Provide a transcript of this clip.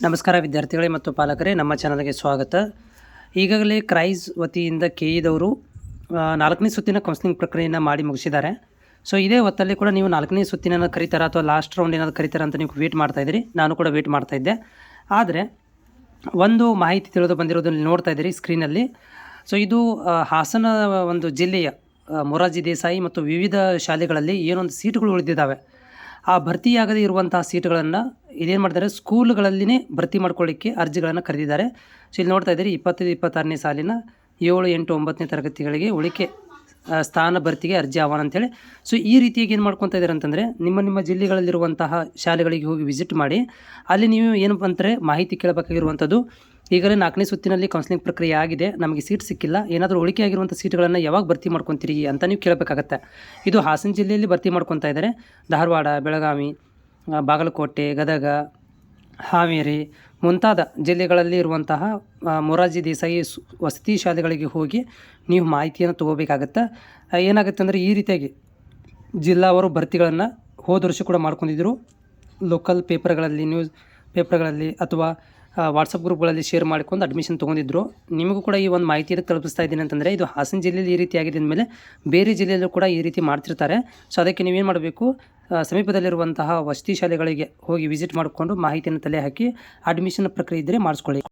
ನಮಸ್ಕಾರ ವಿದ್ಯಾರ್ಥಿಗಳೇ ಮತ್ತು ಪಾಲಕರೇ, ನಮ್ಮ ಚಾನಲ್ಗೆ ಸ್ವಾಗತ. ಈಗಾಗಲೇ ಕ್ರೈಸ್ ವತಿಯಿಂದ ಕೆ ಇದವರು ನಾಲ್ಕನೇ ಸುತ್ತಿನ ಕೌನ್ಸಿಲಿಂಗ್ ಪ್ರಕ್ರಿಯೆಯನ್ನು ಮಾಡಿ ಮುಗಿಸಿದ್ದಾರೆ. ಸೊ ಇದೇ ಹೊತ್ತಲ್ಲಿ ಕೂಡ ನೀವು ನಾಲ್ಕನೇ ಸುತ್ತಿನ ಕರೀತಾರ ಅಥವಾ ಲಾಸ್ಟ್ ರೌಂಡ್ ಏನಾದ್ರು ಕರೀತಾರ ಅಂತ ನೀವು ವೇಟ್ ಮಾಡ್ತಾ ಇದ್ದೀರಿ. ನಾನು ಕೂಡ ವೇಟ್ ಮಾಡ್ತಾ ಇದ್ದೆ. ಆದರೆ, ಒಂದು ಮಾಹಿತಿ ತಿಳಿದು ಬಂದಿರೋದನ್ನು ನೋಡ್ತಾ ಇದ್ದೀರಿ ಸ್ಕ್ರೀನಲ್ಲಿ ಸೊ ಇದು ಹಾಸನ ಒಂದು ಜಿಲ್ಲೆಯ ಮೊರಾಜಿ ದೇಸಾಯಿ ಮತ್ತು ವಿವಿಧ ಶಾಲೆಗಳಲ್ಲಿ ಏನೊಂದು ಸೀಟುಗಳು ಉಳಿದಿದ್ದಾವೆ. ಆ ಭರ್ತಿಯಾಗದೇ ಇರುವಂತಹ ಸೀಟುಗಳನ್ನು ಇದೇನು ಮಾಡ್ತಾರೆ? ಸ್ಕೂಲ್ಗಳಲ್ಲಿನೇ ಭರ್ತಿ ಮಾಡ್ಕೊಳ್ಳಿಕ್ಕೆ ಅರ್ಜಿಗಳನ್ನು ಕರೆದಿದ್ದಾರೆ. ಸೊ, ಇಲ್ಲಿ ನೋಡ್ತಾ ಇದ್ದೀರಿ, ಇಪ್ಪತ್ತೈದು, ಇಪ್ಪತ್ತಾರನೇ ಸಾಲಿನ ಏಳು, ಎಂಟು, ಒಂಬತ್ತನೇ ತರಗತಿಗಳಿಗೆ ಉಳಿಕೆ ಸ್ಥಾನ ಭರ್ತಿಗೆ ಅರ್ಜಿ ಆಹ್ವಾನ ಅಂತೇಳಿ. ಸೊ, ಈ ರೀತಿಯಾಗಿ ಏನು ಮಾಡ್ಕೊತಾ ಇದ್ದಾರೆ ಅಂತಂದರೆ, ನಿಮ್ಮ ನಿಮ್ಮ ಜಿಲ್ಲೆಗಳಲ್ಲಿರುವಂತಹ ಶಾಲೆಗಳಿಗೆ ಹೋಗಿ ವಿಸಿಟ್ ಮಾಡಿ, ಅಲ್ಲಿ ನೀವು ಏನು ಅಂತಾರೆ, ಮಾಹಿತಿ ಕೇಳಬೇಕಾಗಿರುವಂಥದ್ದು, ಈಗಲೇ ನಾಲ್ಕನೇ ಸುತ್ತಿನಲ್ಲಿ ಕೌನ್ಸಿಲಿಂಗ್ ಪ್ರಕ್ರಿಯೆ ಆಗಿದೆ, ನಮಗೆ ಸೀಟ್ ಸಿಕ್ಕಿಲ್ಲ, ಏನಾದರೂ ಉಳಿಕೆ ಆಗಿರುವಂಥ ಸೀಟ್ಗಳನ್ನು ಯಾವಾಗ ಭರ್ತಿ ಮಾಡ್ಕೊತೀರಿ ಅಂತ ನೀವು ಕೇಳಬೇಕಾಗತ್ತೆ. ಇದು ಹಾಸನ ಜಿಲ್ಲೆಯಲ್ಲಿ ಭರ್ತಿ ಮಾಡ್ಕೊತಾ ಇದ್ದಾರೆ. ಧಾರವಾಡ, ಬೆಳಗಾವಿ ಬಾಗಲಕೋಟೆ, ಗದಗ, ಹಾವೇರಿ ಮುಂತಾದ ಜಿಲ್ಲೆಗಳಲ್ಲಿ ಇರುವಂತಹ ಮೊರಾರ್ಜಿ ದೇಸಾಯಿ ವಸತಿ ಶಾಲೆಗಳಿಗೆ ಹೋಗಿ ನೀವು ಮಾಹಿತಿಯನ್ನು ತೊಗೋಬೇಕಾಗತ್ತೆ. ಏನಾಗುತ್ತೆ ಅಂದರೆ ಈ ರೀತಿಯಾಗಿ ಜಿಲ್ಲಾವರು ಭರ್ತಿಗಳನ್ನು ಹೋದ ವರ್ಷ ಕೂಡ ಮಾಡ್ಕೊಂಡಿದ್ದರು ಲೋಕಲ್ ಪೇಪರ್ಗಳಲ್ಲಿ, ನ್ಯೂಸ್ ಪೇಪರ್ಗಳಲ್ಲಿ ಅಥವಾ ವಾಟ್ಸಪ್ ಗ್ರೂಪ್ಗಳಲ್ಲಿ ಶೇರ್ ಮಾಡಿಕೊಂಡು ಅಡ್ಮಿಷನ್ ತೊಗೊಂಡಿದ್ರು. ನಿಮಗೂ ಕೂಡ ಈ ಒಂದು ಮಾಹಿತಿಯನ್ನು ತಲುಪಿಸ್ತಾ ಇದ್ದೀನಿ ಅಂತಂದರೆ, ಇದು ಹಾಸನ ಜಿಲ್ಲೆಯಲ್ಲಿ ಈ ರೀತಿ ಆಗಿದೆ ಅಂದಮೇಲೆ ಬೇರೆ ಜಿಲ್ಲೆಯಲ್ಲೂ ಕೂಡ ಈ ರೀತಿ ಮಾಡ್ತಿರ್ತಾರೆ. ಸೊ ಅದಕ್ಕೆ ನೀವೇನು ಮಾಡಬೇಕು? ಸಮೀಪದಲ್ಲಿರುವಂತಹ ವಸತಿ ಶಾಲೆಗಳಿಗೆ ಹೋಗಿ ವಿಸಿಟ್ ಮಾಡಿಕೊಂಡು ಮಾಹಿತಿಯನ್ನು ತಲೆ ಹಾಕಿ ಅಡ್ಮಿಷನ್ ಪ್ರಕ್ರಿಯೆ ಇದ್ದರೆ ಮಾಡಿಸ್ಕೊಳ್ಳಿ.